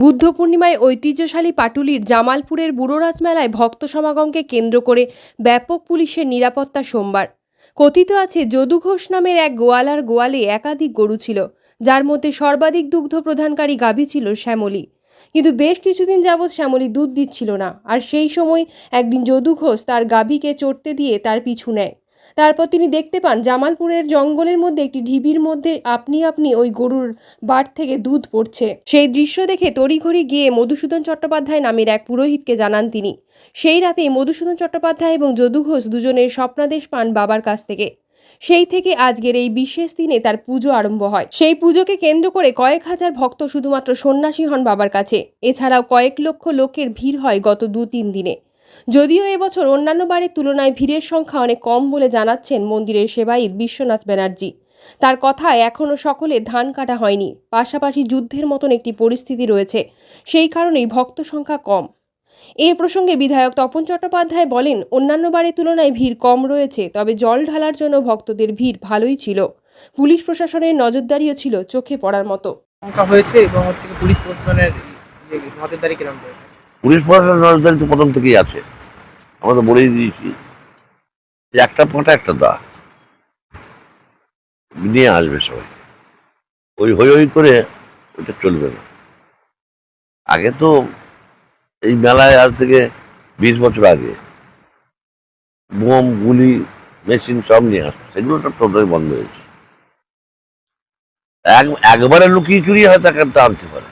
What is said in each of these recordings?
বুদ্ধ পূর্ণিমায় ঐতিহ্যশালী পাটুলির জামালপুরের বুড়োরাজ মেলায় ভক্ত সমাগমকে কেন্দ্র করে ব্যাপক পুলিশের নিরাপত্তা সোমবার। কথিত আছে, যদু ঘোষ নামের এক গোয়ালার গোয়ালে একাধিক গরু ছিল, যার মধ্যে সর্বাধিক দুগ্ধ প্রধানকারী গাভী ছিল শ্যামলী। কিন্তু বেশ কিছুদিন যাবৎ শ্যামলী দুধ দিচ্ছিল না, আর সেই সময় একদিন যদু ঘোষ তার গাভীকে চড়তে দিয়ে তার পিছু নেয়। তারপর তিনি দেখতে পান জামালপুরের জঙ্গলের মধ্যে একটি ঢিবির মধ্যে আপনি আপনি ওই গরুর বাট থেকে দুধ পড়ছে। সেই দৃশ্য দেখে তড়িঘড়ি গিয়ে মধুসূদন চট্টোপাধ্যায় নামের এক পুরোহিতকে জানান তিনি। সেই রাতে মধুসূদন চট্টোপাধ্যায় এবং যদু ঘোষ দুজনের স্বপ্নাদেশ পান বাবার কাছ থেকে। সেই থেকে আজকের এই বিশেষ দিনে তার পুজো আরম্ভ হয়। সেই পুজোকে কেন্দ্র করে কয়েক হাজার ভক্ত শুধুমাত্র সন্ন্যাসী হন বাবার কাছে। এছাড়াও কয়েক লক্ষ লোকের ভিড় হয় গত দু তিন দিনে। যদিও এবছর অন্যান্য বারের তুলনায় ভিড়ের সংখ্যা অনেক কম বলে জানাচ্ছেন মন্দিরের সেবায়িত বিশ্বনাথ ব্যানার্জি। তার কথায় এখনও সকলে ধান কাটা হয়নি, পাশাপাশি যুদ্ধের মতন একটি পরিস্থিতি রয়েছে, সেই কারণেই ভক্ত সংখ্যা কম। এ প্রসঙ্গে বিধায়ক তপন চট্টোপাধ্যায় বলেন, অন্যান্য বারের তুলনায় ভিড় কম রয়েছে, তবে জল ঢালার জন্য ভক্তদের ভিড় ভালোই ছিল। পুলিশ প্রশাসনের নজরদারিও ছিল চোখে পড়ার মতো। সংখ্যা হয়েছে এবং পুলিশ প্রশাসনের নজরদারি কিরম রয়েছে? পুলিশ প্রশাসন নজরদারি তো প্রথম থেকেই আছে। আমরা তো বলেই দিয়েছি। একটা পাঁটা একটা দা। নিয়ে আসবে সবাই। ওই হই হই করে ওটা চলবে না। আগে তো এই মেলায় আজ থেকে বিশ বছর আগে বোম, গুলি, মেশিন সব নিয়ে আসতো। সেগুলো তো টোটালি বন্ধ হয়েছে। এক, একবারে লুকিয়ে চুরি হয় তাকে আনতে পারে।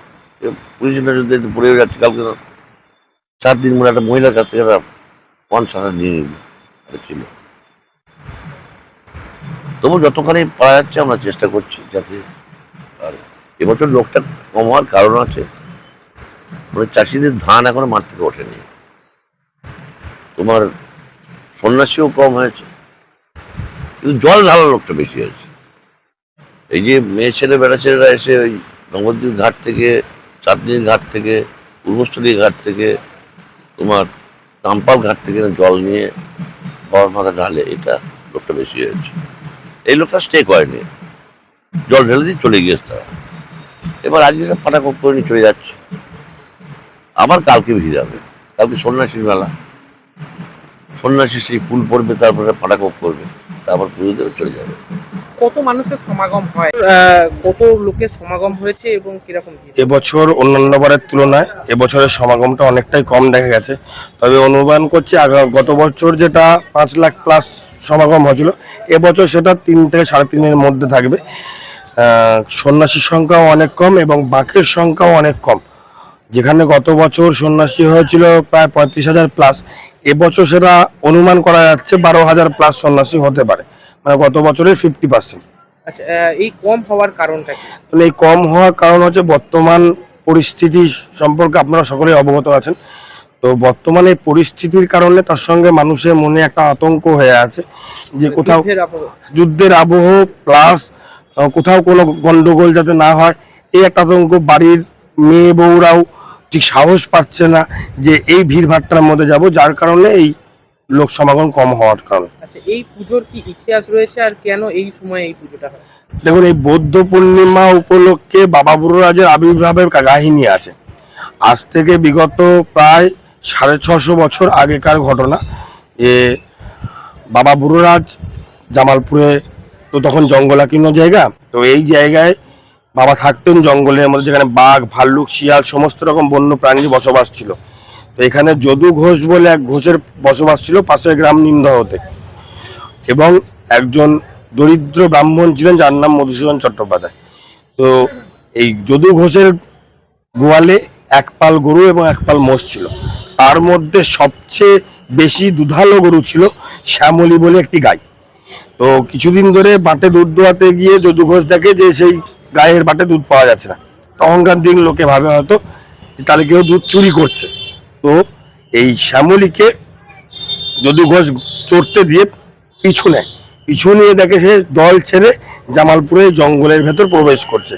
পুলিশের নজরদারিতে পড়ে যাচ্ছে, কালকে চার দিন মনে একটা মহিলার কাছ থেকে পঞ্চাশ নিয়ে নিল ছিল। তবু যতখানি পাওয়া যাচ্ছে আমরা চেষ্টা করছি যাতে আর এবছর লোকটা কম হওয়ার কারণ আছে। মানে চাষিদের ধান এখনও মাঠ থেকে ওঠেনি। তোমার সন্ন্যাসীও কম হয়েছে। কিন্তু জল ঢালার লোকটা বেশি হয়েছে। এই যে মেয়ে ছেলে বেড়া ছেলেরা এসে ওই নবদ্বীপ ঘাট থেকে চাঁদনীর ঘাট থেকে, পূর্বস্থলী ঘাট থেকে তোমার কাম্পাল ঘাট থেকে জল নিয়ে বাবার মাথা ঢালে এটা লোকটা বেশি হয়েছে। এই লোকটা স্টে করেনি। জল ঢেলে দিয়ে চলে গিয়েছে। তারা এবার আজকে পাটা করে নিয়ে চলে যাচ্ছে। আবার কালকে ভিড় যাবে কালকে সন্ন্যাসীর মেলা। সন্ন্যাসী সেই ফুল পড়বে, তারপরে ফাটা কোপ করবে, তারপর পুজো দেবে চলে যাবে। কত মানুষের সমাগম হয়? কত লোকের সমাগম হয়েছে এবং কীরকম এবছর অন্যান্য বারের তুলনায় এবছরের সমাগমটা অনেকটাই কম দেখা গেছে। তবে অনুমান করছি গত বছর যেটা পাঁচ লাখ প্লাস সমাগম হয়েছিল এবছর সেটা তিন থেকে সাড়ে তিনের মধ্যে থাকবে। সন্ন্যাসীর সংখ্যাও অনেক কম এবং বাঁকের সংখ্যাও অনেক কম। যেখানে গত বছর সন্ন্যাসী হয়েছিল প্রায় পঁয়ত্রিশ হাজার প্লাস এবছর সেটা অনুমান করা যাচ্ছে বারো হাজার প্লাস সন্ন্যাসী হতে পারে। মানে গত বছরের ফিফটি পার্সেন্ট আচ্ছা এই কম হওয়ার কারণটা কি? মানে এই কম হওয়ার কারণ হচ্ছে বর্তমান পরিস্থিতি সম্পর্কে আপনারা সকলেই অবগত আছেন। তো বর্তমানে পরিস্থিতির কারণে তার সঙ্গে মানুষের মনে একটা আতঙ্ক হয়ে আছে যে কোথাও যুদ্ধের আবহ যুদ্ধের আবহ প্লাস কোথাও কোনো গন্ডগোল যাতে না হয় এই একটা আতঙ্ক বাড়ির মেয়ে বউরাও ঠিক সাহস পাচ্ছে না যে এই ভিড়ভাট্টার মধ্যে যাব যার কারণে এই লোক সমাগম কম হওয়ার কারণে। আচ্ছা এই পুজোর কি ইতিহাস রয়েছে আর কেন এই সময় এই পুজোটা হয়? দেখুন এই বৌদ্ধ পূর্ণিমা উপলক্ষে বাবা বুড়োরাজের আবির্ভাবের কাহিনী আছে। আজ থেকে বিগত প্রায় সাড়ে ছশো বছর আগেকার ঘটনা। যে বাবা বুড়োরাজ জামালপুরে তো তখন জঙ্গলাকীর্ণ জায়গা। তো এই জায়গায় বাবা থাকতেন জঙ্গলের মধ্যে যেখানে বাঘ ভাল্লুক শিয়াল সমস্ত রকম বন্য প্রাণীর বসবাস ছিল। তো এখানে যদু ঘোষ বলে এক ঘোষের বসবাস ছিল পাশের গ্রাম নিমদহতে। এবং একজন দরিদ্র ব্রাহ্মণ ছিলেন যার নাম মধুসূদন চট্টোপাধ্যায়। তো এই যদু ঘোষের গোয়ালে এক পাল গরু এবং এক পাল মোষ ছিল। তার মধ্যে সবচেয়ে বেশি দুধালো গরু ছিল শ্যামলী বলে একটি গাই। তো কিছুদিন ধরে বাটে দুধ দোয়াতে গিয়ে যদু ঘোষ দেখে যে সেই গায়ের বাটে দুধ পাওয়া যাচ্ছে না। তখনকার দিন লোকে ভাবে হয়তো তাহলে কেউ দুধ চুরি করছে। তো এই শ্যামলীকে যদু ঘোষ চড়তে দিয়ে পিছু নেয়। পিছু নিয়ে দেখে সে দল ছেড়ে জামালপুরে জঙ্গলের ভেতর প্রবেশ করছে।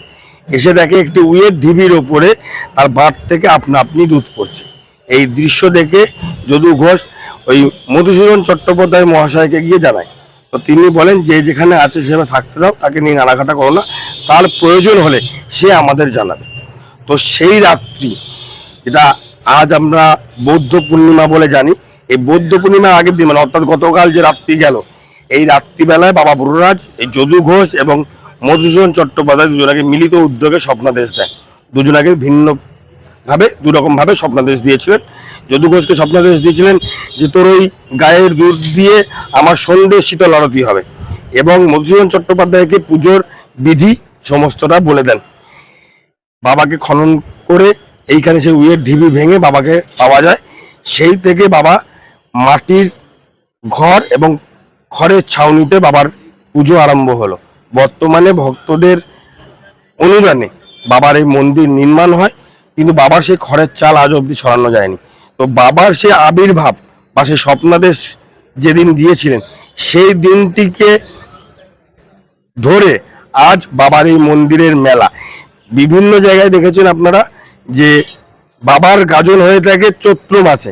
এসে দেখে একটি উইয়ের ঢিবির ওপরে তার বাট থেকে আপনা আপনি দুধ পড়ছে। এই দৃশ্য দেখে যদু ঘোষ ওই মধুসূদন চট্টোপাধ্যায় মহাশয়কে গিয়ে জানায়। তো তিনি বলেন, যে যেখানে আছে সেভাবে থাকতে দাও, তাকে নিয়ে নাড়াঘাটা করো না। তার প্রয়োজন হলে সে আমাদের জানাবে। তো সেই রাত্রি যেটা আজ আমরা বৌদ্ধ পূর্ণিমা বলে জানি। এই বৌদ্ধ পূর্ণিমার আগের দিন মানে অর্থাৎ গতকাল যে রাত্রি গেল, এই রাত্রিবেলায় বাবা বুড়োরাজ, এই যদু ঘোষ এবং মধুসূদন চট্টোপাধ্যায় দুজনাকে মিলিত উদ্যোগে স্বপ্নাদেশ দেয়। দুজনাকে ভিন্ন ভাবে দুরকম ভাবে স্বপ্নাদেশ দিয়েছিলেন। যদু ঘোষকে স্বপ্নাদেশ দিয়েছিলেন যে, তোর ওই গায়ের দুধ দিয়ে আমার সন্ধে শীতল আরতি হবে। এবং মধুসূদন চট্টোপাধ্যায়কে পুজোর বিধি সমস্তটা বলে দেন। বাবাকে খনন করে এইখানে সেই উইয়ের ঢিবি ভেঙে বাবাকে পাওয়া যায়। সেই থেকে বাবা মাটির ঘর এবং খড়ের ছাউনিতে বাবার পুজো আরম্ভ হলো। বর্তমানে ভক্তদের অনুদানে বাবার এই মন্দির নির্মাণ হয়, কিন্তু বাবার সেই খড়ের চাল আজ অবধি সরানো যায়নি। তো বাবার সে আবির্ভাব বা সে স্বপ্নাদেশ যেদিন দিয়েছিলেন সেই দিনটিকে ধরে আজ বাবার এই মন্দিরের মেলা। বিভিন্ন জায়গায় দেখেছেন আপনারা যে বাবার গাজন হয়ে থাকে চৈত্র মাসে।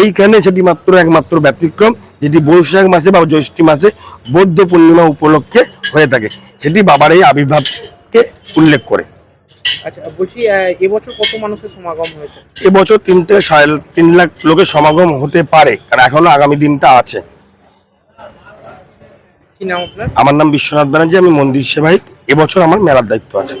এইখানে সেটি মাত্র একমাত্র ব্যতিক্রম যেটি বৈশাখ মাসে বা জ্যৈষ্ঠী মাসে বৌদ্ধ পূর্ণিমা উপলক্ষে হয়ে থাকে। সেটি বাবার এই আবির্ভাবকে উল্লেখ করে। আচ্ছা বলছি এবছর কত মানুষের সমাগম হয়েছে? এবছর তিন থেকে সাড়ে তিন লাখ লোকের সমাগম হতে পারে কারণ এখনও আগামী দিনটা আছে। কি নাম আপনার? আমার নাম বিশ্বনাথ ব্যানার্জি আমি মন্দির সেবাই এবছর আমার মেলার দায়িত্ব আছে।